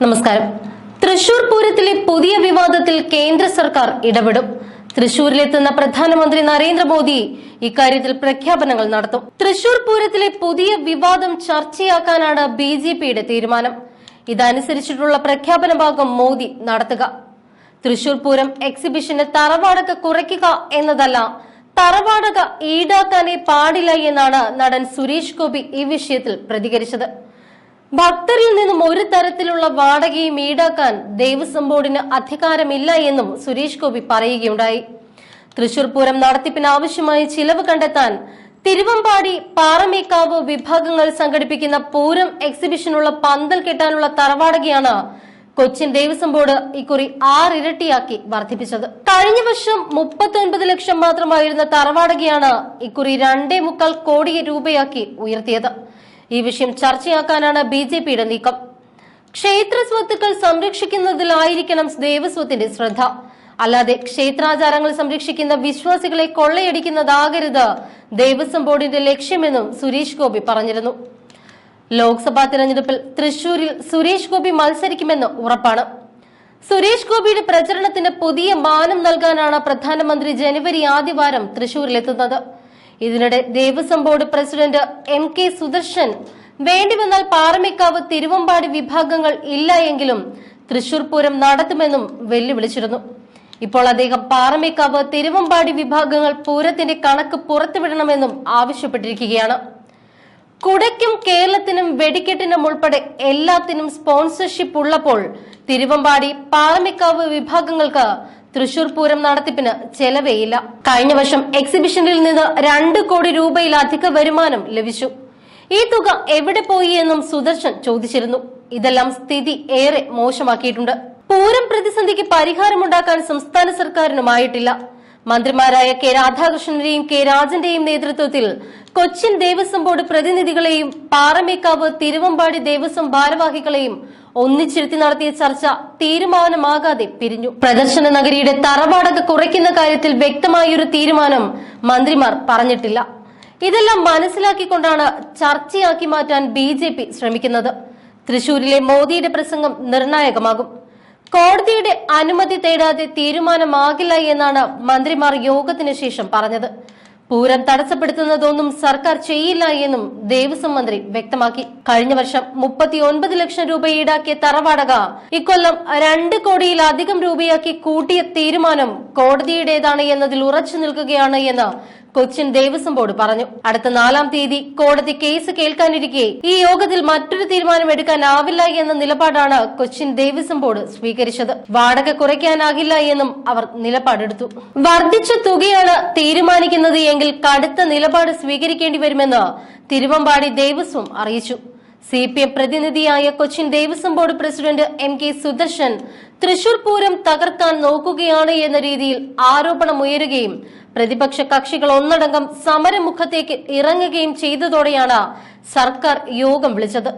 നമസ്കാരം. തൃശൂർ പൂരത്തിലെ പുതിയ വിവാദത്തിൽ കേന്ദ്ര സർക്കാർ ഇടപെടും. തൃശൂരിലെത്തുന്ന പ്രധാനമന്ത്രി നരേന്ദ്രമോദി ഇക്കാര്യത്തിൽ പ്രഖ്യാപനങ്ങൾ നടത്തും. തൃശൂർ പൂരത്തിലെ പുതിയ വിവാദം ചർച്ചയാക്കാനാണ് ബി ജെ പിയുടെ തീരുമാനം. ഇതനുസരിച്ചിട്ടുള്ള പ്രഖ്യാപനമാകും മോദി നടത്തുക. തൃശൂർ പൂരം എക്സിബിഷന് തറവാടക കുറയ്ക്കുക എന്നതല്ല തറവാടക ഈടാക്കാനേ പാടില്ല എന്നാണ് നടൻ സുരേഷ് ഗോപി ഈ വിഷയത്തിൽ പ്രതികരിച്ചത്. ഭക്തരിൽ നിന്നും ഒരു തരത്തിലുള്ള വാടകയും ഈടാക്കാൻ ദേവസ്വം ബോർഡിന് അധികാരമില്ല എന്നും സുരേഷ് ഗോപി പറയുകയുണ്ടായി. തൃശൂർ പൂരം നടത്തിപ്പിന് ആവശ്യമായ ചിലവ് കണ്ടെത്താൻ തിരുവമ്പാടി പാറമേക്കാവ് വിഭാഗങ്ങൾ സംഘടിപ്പിക്കുന്ന പൂരം എക്സിബിഷനുള്ള പന്തൽ കെട്ടാനുള്ള തറവാടകയാണ് കൊച്ചിൻ ദേവസ്വം ബോർഡ് ഇക്കുറി ആറിരട്ടിയാക്കി വർദ്ധിപ്പിച്ചത്. കഴിഞ്ഞ വർഷം മുപ്പത്തി ലക്ഷം മാത്രമായിരുന്ന തറവാടകയാണ് ഇക്കുറി രണ്ടേ മുക്കാൽ കോടി രൂപയാക്കി ഉയർത്തിയത്. ഈ വിഷയം ചർച്ചയാക്കാനാണ് ബി ജെ പിയുടെ നീക്കം. ക്ഷേത്ര സ്വത്തുക്കൾ സംരക്ഷിക്കുന്നതിലായിരിക്കണം ദേവസ്വത്തിന്റെ ശ്രദ്ധ. അല്ലാതെ ക്ഷേത്രാചാരങ്ങൾ സംരക്ഷിക്കുന്ന വിശ്വാസികളെ കൊള്ളയടിക്കുന്നതാകരുത് ദേവസ്വം ബോർഡിന്റെ ലക്ഷ്യമെന്നും സുരേഷ് ഗോപി പറഞ്ഞിരുന്നു. ലോക്സഭാ തിരഞ്ഞെടുപ്പിൽ തൃശൂരിൽ സുരേഷ് ഗോപി മത്സരിക്കുമെന്ന് ഉറപ്പാണ്. സുരേഷ് ഗോപിയുടെ പ്രചരണത്തിന് പുതിയ മാനം നൽകാനാണ് പ്രധാനമന്ത്രി ജനുവരി ആദ്യവാരം തൃശൂരിലെത്തുന്നത്. ഇതിനിടെ Devaswom board president M K Sudarshan വേണ്ടിവന്നാൽ Paramekkavu Thiruvambadi വിഭാഗങ്ങൾ ഇല്ല എങ്കിലും തൃശൂർ പൂരം നടത്തുമെന്നും വെല്ലുവിളിച്ചിരുന്നു. ഇപ്പോൾ അദ്ദേഹം പാറമേക്കാവ് തിരുവമ്പാടി വിഭാഗങ്ങൾ പൂരത്തിന്റെ കണക്ക് പുറത്തുവിടണമെന്നും ആവശ്യപ്പെട്ടിരിക്കുകയാണ്. കുടയ്ക്കും കേരളത്തിനും വെടിക്കെട്ടിനും ഉൾപ്പെടെ എല്ലാത്തിനും സ്പോൺസർഷിപ്പ് ഉള്ളപ്പോൾ തിരുവമ്പാടി പാറമിക്കാവ് വിഭാഗങ്ങൾക്ക് തൃശൂർ പൂരം നടത്തിപ്പിന് ചെലവേയില്ല. കഴിഞ്ഞ വർഷം എക്സിബിഷനിൽ നിന്ന് രണ്ട് കോടി രൂപയിലധിക വരുമാനം ലഭിച്ചു. ഈ തുക എവിടെ പോയി എന്നും സുദർശൻ ചോദിച്ചിരുന്നു. ഇതെല്ലാം സ്ഥിതി ഏറെ മോശമാക്കിയിട്ടുണ്ട്. പൂരം പ്രതിസന്ധിക്ക് പരിഹാരമുണ്ടാക്കാൻ സംസ്ഥാന സർക്കാരിനുമായിട്ടില്ല. മന്ത്രിമാരായ കെ രാധാകൃഷ്ണന്റെയും കെ രാജന്റെയും നേതൃത്വത്തിൽ കൊച്ചിൻ ദേവസ്വം ബോർഡ് പ്രതിനിധികളെയും പാറമേക്കാവ് തിരുവമ്പാടി ദേവസ്വം ഭാരവാഹികളെയും ഒന്നിച്ചിരുത്തി നടത്തിയ ചർച്ച തീരുമാനമാകാതെ പിരിഞ്ഞു. പ്രദർശന നഗരിയുടെ തറവാടക കുറയ്ക്കുന്ന കാര്യത്തിൽ വ്യക്തമായൊരു തീരുമാനം മന്ത്രിമാർ പറഞ്ഞിട്ടില്ല. ഇതെല്ലാം മനസ്സിലാക്കിക്കൊണ്ടാണ് ചർച്ചയാക്കി മാറ്റാൻ ബി ശ്രമിക്കുന്നത്. തൃശൂരിലെ മോദിയുടെ പ്രസംഗം നിർണായകമാകും. കോടതിയുടെ അനുമതി തേടാതെ തീരുമാനമാകില്ല എന്നാണ് മന്ത്രിമാർ യോഗത്തിന് ശേഷം പറഞ്ഞത്. പൂരം തടസ്സപ്പെടുത്തുന്നതൊന്നും സർക്കാർ ചെയ്യില്ല എന്നും ദേവസ്വം മന്ത്രി വ്യക്തമാക്കി. കഴിഞ്ഞ വർഷം മുപ്പത്തി ഒൻപത് ലക്ഷം രൂപ ഈടാക്കിയ തറവാടക ഇക്കൊല്ലം രണ്ട് കോടിയിലധികം രൂപയാക്കി കൂട്ടിയ തീരുമാനം കോടതിയുടേതാണ് എന്നതിൽ ഉറച്ചു നിൽക്കുകയാണ് എന്ന് കൊച്ചിൻ ദേവസ്വം ബോർഡ് പറഞ്ഞു. അടുത്ത നാലാം തീയതി കോടതി കേസ് കേൾക്കാനിരിക്കെ. ഈ യോഗത്തിൽ മറ്റൊരു തീരുമാനം എടുക്കാനാവില്ല എന്ന നിലപാടാണ് കൊച്ചിൻ ദേവസ്വം ബോർഡ് സ്വീകരിച്ചത്. വാടക കുറയ്ക്കാനാകില്ല എന്നും അവർ നിലപാടെടുത്തു. വർദ്ധിച്ച തുകയാണ് തീരുമാനിക്കുന്നത് എങ്കിൽ കടുത്ത നിലപാട് സ്വീകരിക്കേണ്ടി വരുമെന്ന് തിരുവമ്പാടി ദേവസ്വം അറിയിച്ചു. C P M പ്രതിനിധിയായ Cochin Devaswom board president M K Sudarshan Thrissur Pooram തകർക്കാൻ നോക്കുകയാണ് എന്ന രീതിയിൽ ആരോപണമുയരുകയും പ്രതിപക്ഷ കക്ഷികൾ ഒന്നടങ്കം സമരമുഖത്തേക്ക് ഇറങ്ങുകയും ചെയ്തതോടെയാണ് സർക്കാർ യോഗം വിളിച്ചത്.